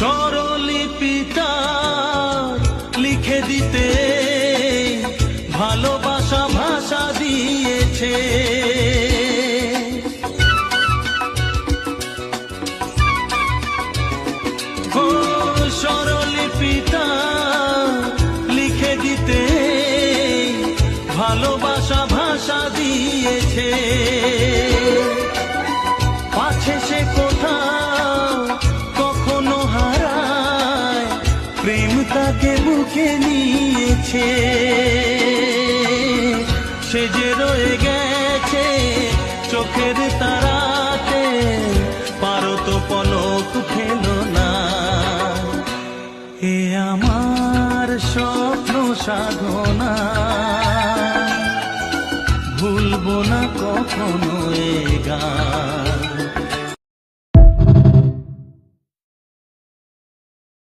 স্বরলিপিটা লিখে দিতে ভালোবাসা ভাষা দিয়েছে। ও লিখে দিতে ভালোবাসা ভাষা দিয়েছে। প্রেম তাকে বুকে নিয়েছে। সে যে রয়ে গেছে চোখের তারাতে, পারো তো পলক ফেলো না। এ আমার স্বপ্ন সাধনা। ভুলবো না কখনো এ গান।